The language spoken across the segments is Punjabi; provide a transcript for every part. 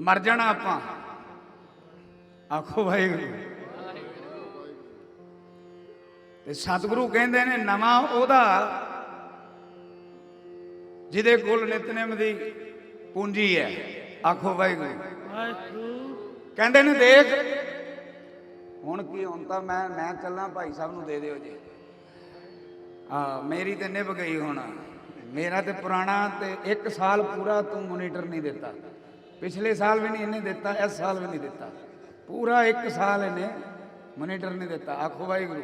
ਮਰ ਜਾਣਾ ਆਪਾਂ। ਆਖੋ ਵਾਹਿਗੁਰੂ। ਤੇ ਸਤਿਗੁਰੂ ਕਹਿੰਦੇ ਨੇ, ਨਵਾਂ ਉਹਦਾ ਜਿਹਦੇ ਕੋਲ ਨਿਤਨੇਮ ਦੀ ਪੂੰਜੀ ਹੈ। ਆਖੋ ਵਾਹਿਗੁਰੂ। ਕਹਿੰਦੇ ਨੇ, ਦੇਖ, ਹੁਣ ਕੀ ਹੁਣ ਤਾਂ ਮੈਂ ਮੈਂ ਚੱਲਾਂ, ਭਾਈ ਸਾਹਿਬ ਨੂੰ ਦੇ ਦਿਓ ਜੀ। ਆ, ਮੇਰੀ ਤੇ ਨਿਭ ਗਈ ਹੁਣ। ਮੇਰਾ ਤੇ ਪੁਰਾਣਾ ਤੇ 1 ਸਾਲ ਪੂਰਾ ਤੂੰ ਮੋਨੀਟਰ ਨਹੀਂ ਦਿੱਤਾ। ਪਿਛਲੇ ਸਾਲ ਵੀ ਨਹੀਂ ਇਹਨੇ ਦਿੱਤਾ, ਇਸ ਸਾਲ ਵੀ ਨਹੀਂ ਦਿੱਤਾ। ਪੂਰਾ 1 ਸਾਲ ਇਹਨੇ ਮੋਨੀਟਰ ਨੇ ਦਿੱਤਾ। ਆਖੋ ਵਾਹਿਗੁਰੂ,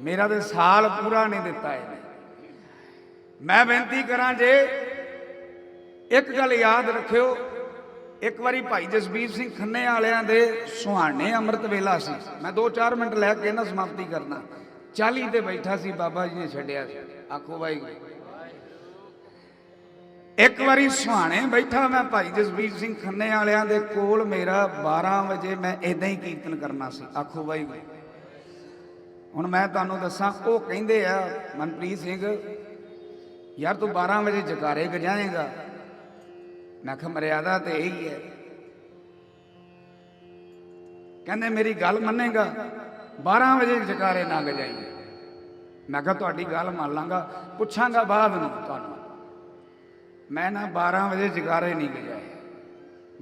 ਮੇਰਾ ਤੇ ਸਾਲ ਪੂਰਾ ਨਹੀਂ ਦਿੱਤਾ ਇਹਨੇ। ਮੈਂ ਬੇਨਤੀ ਕਰਾਂ ਜੇ ਇੱਕ ਗੱਲ ਯਾਦ ਰੱਖਿਓ, ਇੱਕ ਵਾਰੀ ਭਾਈ ਜਸਬੀਰ ਸਿੰਘ ਖੰਨੇ ਵਾਲਿਆਂ ਦੇ ਸੁਹਾਣੇ ਅੰਮ੍ਰਿਤ ਵੇਲਾ ਸੀ। ਮੈਂ 2-4 ਮਿੰਟ ਲੈ ਕੇ ਨਾ ਸਮਾਪਤੀ ਕਰਨਾ। 40 ਤੇ ਬੈਠਾ ਸੀ, ਬਾਬਾ ਜੀ ਨੇ ਛੱਡਿਆ ਸੀ। ਆਖੋ ਵਾਹਿਗੁਰੂ। ਇੱਕ ਵਾਰੀ ਸੁਹਾਣੇ ਬੈਠਾ ਮੈਂ ਭਾਈ ਜਸਬੀਰ ਸਿੰਘ ਖੰਨੇ ਵਾਲਿਆਂ ਦੇ ਕੋਲ, ਮੇਰਾ 12 ਵਜੇ ਮੈਂ ਇਦਾਂ ਹੀ ਕੀਰਤਨ ਕਰਨਾ ਸੀ। ਆਖੋ ਬਾਈ ਹੁਣ ਮੈਂ ਤੁਹਾਨੂੰ ਦੱਸਾਂ, ਉਹ ਕਹਿੰਦੇ ਆ, ਮਨਪ੍ਰੀਤ ਸਿੰਘ, ਯਾਰ ਤੂੰ 12 ਵਜੇ ਜਕਾਰੇ ਗਜਾਏਗਾ ਮੈਂ ਕਿਹਾ, ਮਰਿਆਦਾ ਤੇ ਇਹੀ ਹੈ। ਕਹਿੰਦੇ, ਮੇਰੀ ਗੱਲ ਮੰਨੇਗਾ 12 ਵਜੇ ਜਕਾਰੇ ਨਾ ਗਜਾਈ ਮੈਂ ਕਿਹਾ, ਤੁਹਾਡੀ ਗੱਲ ਮੰਨ ਲਾਂਗਾ। ਪੁੱਛਾਂਗਾ ਬਾਅਦ ਨੂੰ ਤੁਹਾਨੂੰ। ਮੈਂ ਨਾ 12 ਵਜੇ ਜਕਾਰੇ ਨਹੀਂ ਗਿਆ।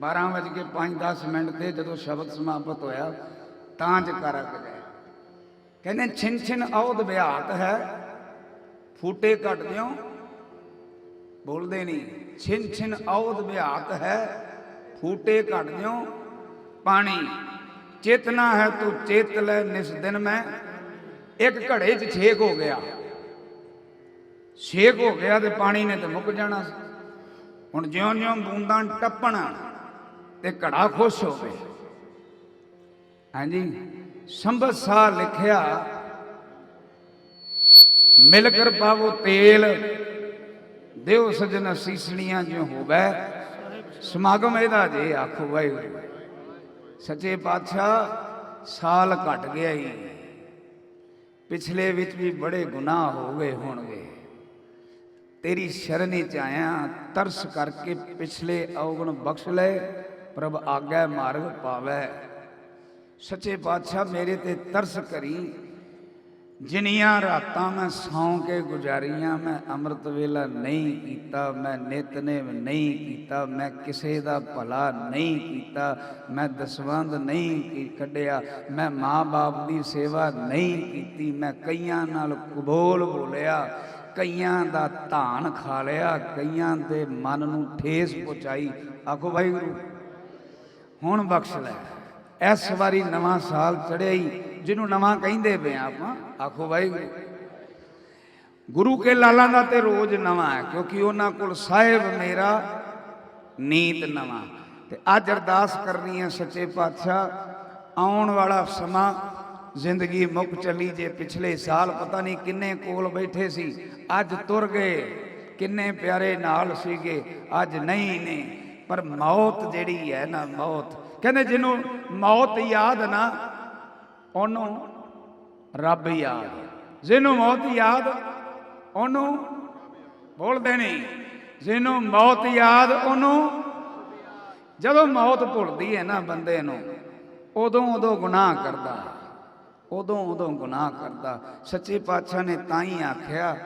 12 ਵਜੇ ਕੇ 5-10 ਮਿੰਟ ਤੇ ਜਦੋਂ ਸ਼ਬਦ ਸਮਾਪਤ ਹੋਇਆ, ਤਾਂ ਜਕਾਰਾ ਗਜਾਇਆ ਕਹਿੰਦੇ, ਛਿਨ ਛਿਨ ਔਦ ਬਿਆਤ ਹੈ, ਫੂਟੇ ਕੱਟ ਦਿਓ। ਬੋਲਦੇ ਨਹੀਂ, ਛਿਨ ਛਿਨ ਔਦ ਬਿਆਤ ਹੈ, ਫੂਟੇ ਘਟ ਦਿਓ। ਪਾਣੀ ਚੇਤਨਾ ਹੈ ਤੂੰ ਚੇਤ ਲੈ, ਨਿਸ ਦਿਨ ਮੈਂ ਇੱਕ ਘੜੇ 'ਚ ਛੇਕ ਹੋ ਗਿਆ। ਛੇਕ ਹੋ ਗਿਆ ਤੇ ਪਾਣੀ ਨੇ ਤੇ ਮੁੱਕ ਜਾਣਾ ਸੀ। ਹੁਣ ਜਿਉਂ-ਜਿਉਂ ਬੂੰਦਾਂ ਟੱਪਣ ਤੇ ਘੜਾ ਖੁਸ਼ ਹੋਵੇ। ਹਾਂਜੀ ਸੰਭਤ ਸਾਹ ਲਿਖਿਆ, ਮਿਲ ਕਰ ਪਾਵੋ ਤੇਲ, ਦਿਓ ਸਜਣ ਸੀਸਣੀਆਂ ਜਿਉ ਹੋਵੇ, ਸਮਾਗਮ ਇਹਦਾ ਜੇ ਆਖੋ ਵਾਹਿਗੁਰੂ। ਸੱਚੇ ਪਾਤਸ਼ਾਹ, ਸਾਲ ਘਟ ਗਿਆ ਹੀ ਪਿਛਲੇ ਵਿੱਚ ਵੀ ਬੜੇ ਗੁਨਾਹ ਹੋ ਗਏ ਹੋਣਗੇ। ਤੇਰੀ ਸ਼ਰਨੀ ਚ ਆਇਆ, ਤਰਸ ਕਰਕੇ ਪਿਛਲੇ ਔਗਣ ਬਖਸ਼ ਲੈ, ਪ੍ਰਭ ਆਗੈ ਮਾਰਗ ਪਾਵੈ। ਸੱਚੇ ਪਾਤਸ਼ਾਹ ਮੇਰੇ ਤੇ ਤਰਸ ਕਰੀ, ਜਿਨੀਆਂ ਰਾਤਾਂ ਮੈਂ ਸੌਂ ਕੇ ਗੁਜ਼ਾਰੀਆਂ, ਮੈਂ ਅੰਮ੍ਰਿਤ ਵੇਲਾ ਨਹੀਂ ਕੀਤਾ, ਮੈਂ ਨਿਤਨੇਮ ਨਹੀਂ ਕੀਤਾ, ਮੈਂ ਕਿਸੇ ਦਾ ਭਲਾ ਨਹੀਂ ਕੀਤਾ, ਮੈਂ ਦਸਵੰਦ ਨਹੀਂ ਕੱਢਿਆ, ਮੈਂ ਮਾਂ-ਬਾਪ ਦੀ ਸੇਵਾ ਨਹੀਂ ਕੀਤੀ, ਮੈਂ ਕਈਆਂ ਨਾਲ ਕਬੋਲ ਬੋਲਿਆ ਕਈਆਂ ਦਾ ਧਾਨ ਖਾ ਲਿਆ, ਕਈਆਂ ਦੇ ਮਨ ਨੂੰ ਠੇਸ ਪਹੁੰਚਾਈ। ਆਖੋ ਵਾਹਿਗੁਰੂ, ਹੁਣ ਬਖਸ਼ ਲੈ। ਇਸ ਵਾਰੀ ਨਵਾਂ ਸਾਲ ਚੜਿਆ ਹੀ ਜਿਹਨੂੰ ਨਵਾਂ ਕਹਿੰਦੇ ਪਏ ਆਪਾਂ, ਆਖੋ ਵਾਹਿਗੁਰੂ। ਗੁਰੂ ਕੇ ਲਾਲਾਂ ਦਾ ਤੇ ਰੋਜ਼ ਨਵਾਂ ਹੈ, ਕਿਉਂਕਿ ਉਹਨਾਂ ਕੋਲ ਸਾਹਿਬ ਮੇਰਾ, ਨੀਤ ਨਵਾਂ। ਤੇ ਅੱਜ ਅਰਦਾਸ ਕਰਨੀ ਹੈ ਸੱਚੇ ਪਾਤਸ਼ਾਹ, ਆਉਣ ਵਾਲਾ ਸਮਾਂ ਜ਼ਿੰਦਗੀ ਮੁੱਕ ਚੱਲੀ ਜੇ ਪਿਛਲੇ ਸਾਲ ਪਤਾ ਨਹੀਂ ਕਿੰਨੇ ਕੋਲ ਬੈਠੇ ਸੀ ਅੱਜ ਤੁਰ ਗਏ। ਕਿੰਨੇ ਪਿਆਰੇ ਨਾਲ ਸੀਗੇ। ਅੱਜ ਨਹੀਂ ਨੇ। ਪਰ ਮੌਤ ਜਿਹੜੀ ਹੈ ਨਾ, ਮੌਤ। ਕਹਿੰਦੇ ਜਿਹਨੂੰ ਮੌਤ ਯਾਦ ਨਾ, ਉਹਨੂੰ ਰੱਬ ਯਾਦ। ਜਿਹਨੂੰ ਮੌਤ ਯਾਦ, ਉਹਨੂੰ ਭੁੱਲਦੇ ਨਹੀਂ। ਜਿਹਨੂੰ ਮੌਤ ਯਾਦ, ਉਹਨੂੰ ਜਦੋਂ ਮੌਤ ਭੁੱਲਦੀ ਹੈ ਨਾ ਬੰਦੇ ਨੂੰ, ਉਦੋਂ ਉਦੋਂ ਗੁਨਾਹ ਕਰਦਾ। ਉਦੋਂ ਉਦੋਂ ਗੁਨਾਹ ਕਰਦਾ। ਸੱਚੇ ਪਾਤਸ਼ਾਹ ਨੇ ਤਾਂ ਹੀ ਆਖਿਆ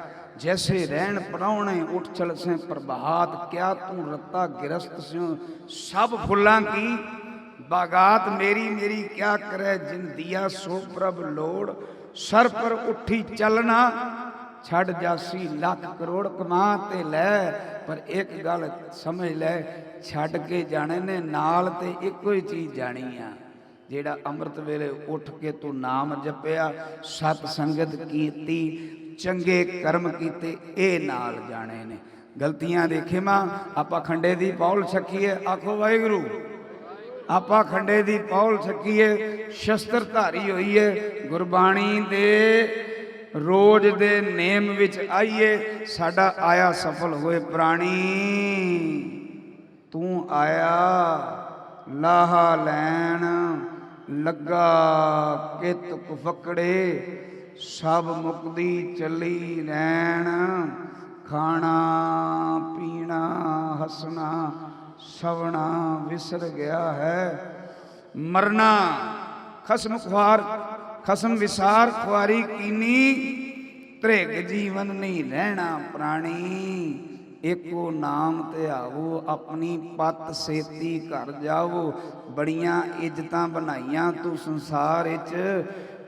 ਜੈਸੇ ਰਹਿਣ ਪਰਾਉਣੇ ਉੱਠ ਚਲ ਸੇ ਪ੍ਰਭਾਤ ਕਿਆ ਤੂੰ ਰੱਤਾ ਗਿਰਸਤ ਸਿਓ ਸਭ ਫੁੱਲਾਂ ਕੀ ਬਾਗਾਤ ਮੇਰੀ ਮੇਰੀ ਕਿਆ ਕਰੇ ਜਿਨ ਦਿਆ ਸੋ ਪ੍ਰਭ ਲੋੜ ਸਰ ਪਰ ਉੱਠੀ ਛੱਡ ਜਾਸੀ ਲੱਖ ਕਰੋੜ ਕਮਾ ਤੇ ਲੈ ਪਰ ਇੱਕ ਗੱਲ ਸਮਝ ਲੈ ਛੱਡ ਕੇ ਜਾਣੇ ਨੇ ਨਾਲ ਤੇ ਇੱਕੋ ਹੀ ਚੀਜ਼ ਜਾਣੀ ਆ ਜਿਹੜਾ ਅੰਮ੍ਰਿਤ ਵੇਲੇ ਉੱਠ ਕੇ ਤੂੰ ਨਾਮ ਜਪਿਆ ਸਤ ਸੰਗਤ ਕੀਤੀ ਚੰਗੇ ਕਰਮ ਕੀਤੇ, ਇਹ ਨਾਲ ਜਾਣੇ ਨੇ। ਗਲਤੀਆਂ ਦੇ ਖਿਮਾ, ਆਪਾਂ ਖੰਡੇ ਦੀ ਪੌਲ ਛਕੀਏ, ਆਖੋ ਵਾਹਿਗੁਰੂ। ਆਪਾਂ ਖੰਡੇ ਦੀ ਪੌਲ ਛਕੀਏ ਸ਼ਸਤਰ ਧਾਰੀ ਹੋਈਏ, ਗੁਰਬਾਣੀ ਦੇ ਰੋਜ਼ ਦੇ ਨੇਮ ਵਿੱਚ ਆਈਏ, ਸਾਡਾ ਆਇਆ ਸਫਲ ਹੋਏ ਪ੍ਰਾਣੀ। ਤੂੰ ਆਇਆ, ਲਾਹਾ ਲੈਣ, ਲੱਗਾ ਕਿਤ ਕੁਫਕੜੇ ਸਭ ਮੁਕਦੀ ਚੱਲੀ ਰਹਿਣ। ਖਾਣਾ, ਪੀਣਾ, ਹੱਸਣਾ, ਸਵਣਾ ਵਿਸਰ ਗਿਆ ਹੈ। ਮਰਨਾ, ਖਸਮ ਖੁਆਰ, ਖਸਮ ਵਿਸਾਰ, ਖੁਆਰੀ ਕੀਨੀ। ਤ੍ਰਿਗ ਜੀਵਨ ਨਹੀਂ ਰਹਿਣਾ ਪ੍ਰਾਣੀ। ਏਕੋ ਨਾਮ ਤੇ ਧਿਆਵੋ ਆਪਣੀ ਪਤ ਸੇਤੀ ਘਰ ਜਾਵੋ। ਬੜੀਆਂ ਇੱਜ਼ਤਾਂ ਬਣਾਈਆਂ ਤੂੰ ਸੰਸਾਰ ਵਿੱਚ।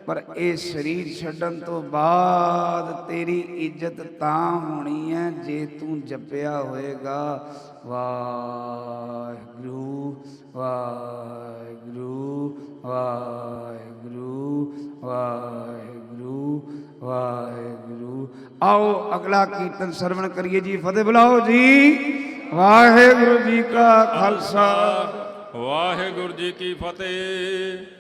ਪਰ ਇਹ ਸਰੀਰ ਛੱਡਣ ਤੋਂ ਬਾਅਦ ਤੇਰੀ ਇੱਜ਼ਤ ਤਾਂ ਹੋਣੀ ਹੈ ਜੇ ਤੂੰ ਜਪਿਆ ਹੋਏਗਾ। ਵਾਹਿਗੁਰੂ ਵਾਹਿਗੁਰੂ ਵਾਹਿਗੁਰੂ ਵਾਹਿਗੁਰੂ ਵਾਹਿਗੁਰੂ। ਆਓ ਅਗਲਾ ਕੀਰਤਨ ਸਰਵਣ ਕਰੀਏ ਜੀ, ਫਤਿਹ ਬੁਲਾਓ ਜੀ। ਵਾਹਿਗੁਰੂ ਜੀ ਕਾ ਖਾਲਸਾ। ਵਾਹਿਗੁਰੂ ਜੀ ਕੀ ਫਤਿਹ।